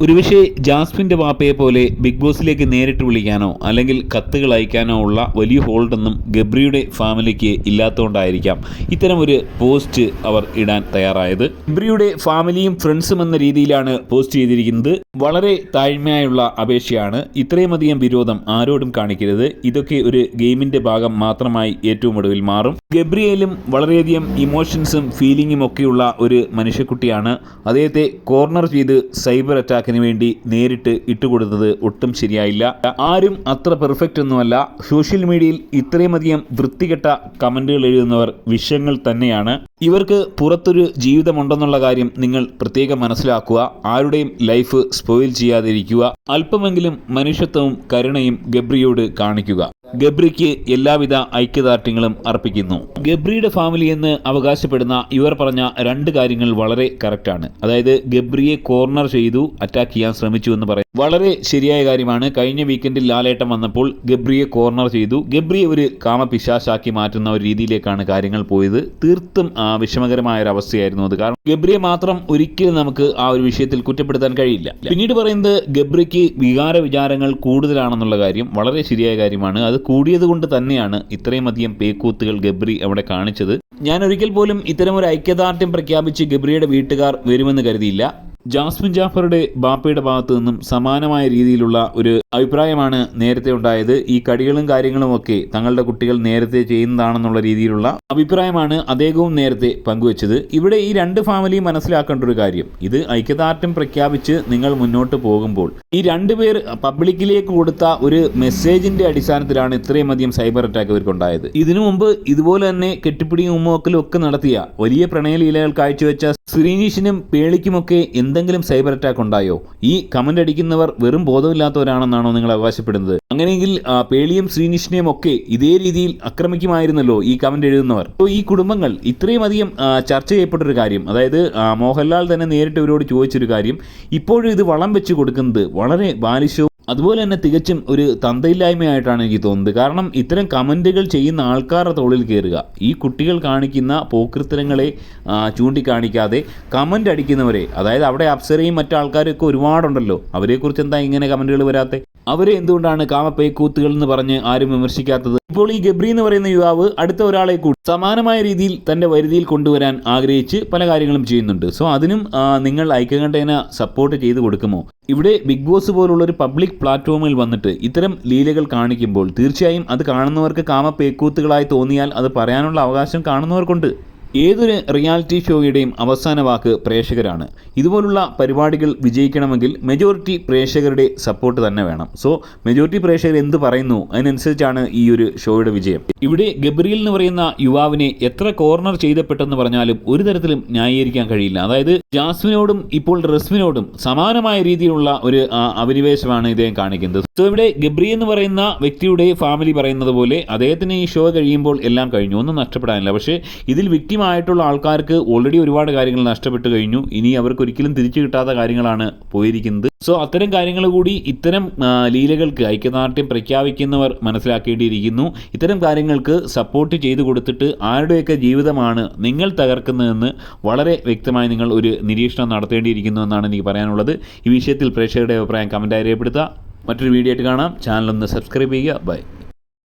ഒരുപക്ഷെ ജാസ്മിന്റെ വാപ്പയെ പോലെ ബിഗ് ബോസിലേക്ക് നേരിട്ട് വിളിക്കാനോ അല്ലെങ്കിൽ കത്തുകൾ അയക്കാനോ ഉള്ള വലിയ ഹോൾഡൊന്നും ഗബ്രിയുടെ ഫാമിലിക്ക് ഇല്ലാത്തതുകൊണ്ടായിരിക്കാം ഇത്തരം ഒരു പോസ്റ്റ് അവർ ഇടാൻ തയ്യാറായത്. ഗബ്രിയുടെ ഫാമിലിയും ഫ്രണ്ട്സും എന്ന രീതിയിലാണ് പോസ്റ്റ് ചെയ്തിരിക്കുന്നത്. വളരെ താഴ്മയായുള്ള അപേക്ഷയാണ് ഇത്രയുമധികം വിരോധം ആരോടും കാണിക്കരുത്. ഇതൊക്കെ ഒരു ഗെയിമിന്റെ ഭാഗം മാത്രമായി ഏറ്റവും ഒടുവിൽ മാറും. ഗബ്രിയേലും വളരെയധികം ഇമോഷൻസും ഫീലിങ്ങും ഒക്കെയുള്ള ഒരു മനുഷ്യക്കുട്ടിയാണ്. അദ്ദേഹത്തെ കോർണർ ചെയ്ത് സൈബർ അറ്റാക്കിന് വേണ്ടി നേരിട്ട് ഇട്ടുകൊടുത്തത് ഒട്ടും ശരിയായില്ല. ആരും അത്ര പെർഫെക്റ്റ് ഒന്നുമല്ല. സോഷ്യൽ മീഡിയയിൽ ഇത്രയുമധികം വൃത്തികെട്ട കമന്റുകൾ എഴുതുന്നവർ വിഷയങ്ങൾ തന്നെയാണ്. ഇവർക്ക് പുറത്തൊരു ജീവിതമുണ്ടെന്നുള്ള കാര്യം നിങ്ങൾ പ്രത്യേകം മനസ്സിലാക്കുക. ആരുടെയും ലൈഫ് സ്പോയിൽ ചെയ്യാതിരിക്കുക. അല്പമെങ്കിലും മനുഷ്യത്വവും കരുണയും ഗബ്രിയോട് കാണിക്കുക. ഗബ്രിക്ക് എല്ലാവിധ ഐക്യദാർഢ്യങ്ങളും അർപ്പിക്കുന്നു. ഗബ്രിയുടെ ഫാമിലി എന്ന് അവകാശപ്പെടുന്ന ഇവർ പറഞ്ഞ രണ്ട് കാര്യങ്ങൾ വളരെ കറക്റ്റാണ്. അതായത് ഗബ്രിയെ കോർണർ ചെയ്തു അറ്റാക്ക് ചെയ്യാൻ ശ്രമിച്ചു എന്ന് പറയും. വളരെ ശരിയായ കാര്യമാണ്. കഴിഞ്ഞ വീക്കെൻഡിൽ ലാലേട്ടം വന്നപ്പോൾ ഗബ്രിയെ കോർണർ ചെയ്തു. ഗബ്രിയെ ഒരു കാമപിശാശാക്കി മാറ്റുന്ന ഒരു രീതിയിലേക്കാണ് കാര്യങ്ങൾ പോയത്. തീർത്തും വിഷമകരമായ ഒരു അവസ്ഥയായിരുന്നു അത്. കാരണം ഗബ്രിയെ മാത്രം ഒരിക്കലും നമുക്ക് ആ ഒരു വിഷയത്തിൽ കുറ്റപ്പെടുത്താൻ കഴിയില്ല. പിന്നീട് പറയുന്നത് ഗബ്രിക്ക് വികാര വിചാരങ്ങൾ കൂടുതലാണെന്നുള്ള കാര്യം വളരെ ശരിയായ കാര്യമാണ്. അത് കൂടിയത് കൊണ്ട് തന്നെയാണ് ഇത്രയുമധികം പേക്കൂത്തുകൾ ഗബ്രി അവിടെ കാണിച്ചത്. ഞാൻ ഒരിക്കൽ പോലും ഇത്തരം ഒരു ഐക്യദാർഢ്യം പ്രഖ്യാപിച്ച് ഗബ്രിയുടെ വീട്ടുകാർ വരുമെന്ന് കരുതിയില്ല. ജാസ്മിൻ ജാഫറുടെ ബാപ്പയുടെ ഭാഗത്തു നിന്നും സമാനമായ രീതിയിലുള്ള ഒരു അഭിപ്രായമാണ് നേരത്തെ ഉണ്ടായത്. ഈ കടികളും കാര്യങ്ങളും ഒക്കെ തങ്ങളുടെ കുട്ടികൾ നേരത്തെ ചെയ്യുന്നതാണെന്നുള്ള രീതിയിലുള്ള അഭിപ്രായമാണ് അദ്ദേഹവും നേരത്തെ പങ്കുവച്ചത്. ഇവിടെ ഈ രണ്ട് ഫാമിലിയും മനസ്സിലാക്കേണ്ട ഒരു കാര്യം. ഇത് ഐക്യദാർഢ്യം പ്രഖ്യാപിച്ച് നിങ്ങൾ മുന്നോട്ട് പോകുമ്പോൾ ഈ രണ്ടുപേർ പബ്ലിക്കിലേക്ക് കൊടുത്ത ഒരു മെസ്സേജിന്റെ അടിസ്ഥാനത്തിലാണ് ഇത്രയും അധികം സൈബർ അറ്റാക്ക് ഇവർക്കുണ്ടായത് ഇതിനു മുമ്പ് ഇതുപോലെ തന്നെ കെട്ടിപ്പിടിയും ഉമ്മവക്കലും ഒക്കെ നടത്തിയ വലിയ പ്രണയലീലകൾ കാഴ്ചവെച്ച ശ്രീനീഷിനും പേളിക്കുമൊക്കെ എന്തെങ്കിലും സൈബർ അറ്റാക്ക് ഉണ്ടായോ? ഈ കമന്റ് അടിക്കുന്നവർ വെറും ബോധമില്ലാത്തവരാണെന്നാണോ നിങ്ങൾ അവകാശപ്പെടുന്നത്? അങ്ങനെയെങ്കിൽ പേളിയും ശ്രീനിഷിനെയും ഒക്കെ ഇതേ രീതിയിൽ ആക്രമിക്കുമായിരുന്നല്ലോ ഈ കമന്റ് എഴുതുന്നവർ. അപ്പോൾ ഈ കുടുംബങ്ങൾ ഇത്രയും അധികം ചർച്ച ചെയ്യപ്പെട്ടൊരു കാര്യം അതായത് മോഹൻലാൽ തന്നെ നേരിട്ട് ഇവരോട് ചോദിച്ചൊരു കാര്യം ഇപ്പോഴും ഇത് വളം വെച്ച് കൊടുക്കുന്നത് വളരെ ബാലിശവും അതുപോലെ തന്നെ തികച്ചും ഒരു തന്തയില്ലായ്മയായിട്ടാണ് എനിക്ക് തോന്നുന്നത്. കാരണം ഇത്തരം കമന്റുകൾ ചെയ്യുന്ന ആൾക്കാരുടെ തോളിൽ കയറുക ഈ കുട്ടികൾ കാണിക്കുന്ന പോക്കൃത്തരങ്ങളെ ചൂണ്ടിക്കാണിക്കാതെ കമന്റ് അടിക്കുന്നവരെ അതായത് അവിടെ അപ്സരയും മറ്റു ആൾക്കാരൊക്കെ ഒരുപാടുണ്ടല്ലോ. അവരെക്കുറിച്ച് എന്താ ഇങ്ങനെ കമന്റുകൾ വരാത്തെ? അവരെ എന്തുകൊണ്ടാണ് കാമപ്പേക്കൂത്തുകൾ എന്ന് പറഞ്ഞ് ആരും വിമർശിക്കാത്തത്? ഇപ്പോൾ ഈ ഗബ്രി എന്ന് പറയുന്ന യുവാവ് അടുത്ത ഒരാളെ കൂടി സമാനമായ രീതിയിൽ തന്റെ വരുതിയിൽ കൊണ്ടുവരാൻ ആഗ്രഹിച്ച് പല കാര്യങ്ങളും ചെയ്യുന്നുണ്ട്. സോ അതിനും നിങ്ങൾ ഐക്യകണ്ഠേന സപ്പോർട്ട് ചെയ്തു കൊടുക്കുമോ? ഇവിടെ ബിഗ് ബോസ് പോലുള്ള ഒരു പബ്ലിക് പ്ലാറ്റ്ഫോമിൽ വന്നിട്ട് ഇത്തരം ലീലകൾ കാണിക്കുമ്പോൾ തീർച്ചയായും അത് കാണുന്നവർക്ക് കാമപ്പേക്കൂത്തുകളായി തോന്നിയാൽ അത് പറയാനുള്ള അവകാശം കാണുന്നവർക്കുണ്ട്. ഏതൊരു റിയാലിറ്റി ഷോയുടെയും അവസാന വാക്ക് പ്രേക്ഷകരാണ്. ഇതുപോലുള്ള പരിപാടികൾ വിജയിക്കണമെങ്കിൽ മെജോറിറ്റി പ്രേക്ഷകരുടെ സപ്പോർട്ട് തന്നെ വേണം. സോ മെജോറിറ്റി പ്രേക്ഷകർ എന്ത് പറയുന്നു? അതിനനുസരിച്ചാണ് ഈ ഒരു ഷോയുടെ വിജയം. ഇവിടെ ഗബ്രിയൽ എന്ന് പറയുന്ന യുവാവിനെ എത്ര കോർണർ ചെയ്തപ്പെട്ടെന്ന് പറഞ്ഞാലും ഒരു തരത്തിലും ന്യായീകരിക്കാൻ കഴിയില്ല. അതായത് ജാസ്മിനോടും ഇപ്പോൾ റസ്മിനോടും സമാനമായ രീതിയിലുള്ള ഒരു അഭിനിവേശമാണ് ഇദ്ദേഹം കാണിക്കുന്നത്. സോ ഇവിടെ ഗബ്രി എന്ന് പറയുന്ന വ്യക്തിയുടെ ഫാമിലി പറയുന്നത് പോലെ അദ്ദേഹത്തിന് ഈ ഷോ കഴിയുമ്പോൾ എല്ലാം കഴിഞ്ഞു. ഒന്നും നഷ്ടപ്പെടാനില്ല. പക്ഷേ ഇതിൽ victim ആയിട്ടുള്ള ആൾക്കാർക്ക് ഓൾറെഡി ഒരുപാട് കാര്യങ്ങൾ നഷ്ടപ്പെട്ടു കഴിഞ്ഞു. ഇനി അവർക്ക് ഒരിക്കലും തിരിച്ചു കിട്ടാത്ത കാര്യങ്ങളാണ് പോയിരിക്കുന്നത്. സോ അത്തരം കാര്യങ്ങൾ കൂടി ഇത്തരം ലീലകൾക്ക് ഐക്യദാർഢ്യം പ്രഖ്യാപിക്കുന്നവർ മനസ്സിലാക്കേണ്ടിയിരിക്കുന്നു. ഇത്തരം കാര്യങ്ങൾക്ക് സപ്പോർട്ട് ചെയ്തു കൊടുത്തിട്ട് ആരുടെയൊക്കെ ജീവിതമാണ് നിങ്ങൾ തകർക്കുന്നതെന്ന് വളരെ വ്യക്തമായി നിങ്ങൾ ഒരു നിരീക്ഷണം നടത്തേണ്ടിയിരിക്കുന്നു എന്നാണ് എനിക്ക് പറയാനുള്ളത്. ഈ വിഷയത്തിൽ പ്രേക്ഷകരുടെ അഭിപ്രായം കമന്റായി രേഖപ്പെടുത്തുക. മറ്റൊരു വീഡിയോ ആയിട്ട് കാണാം. ചാനൽ ഒന്ന് സബ്സ്ക്രൈബ് ചെയ്യുക. ബൈ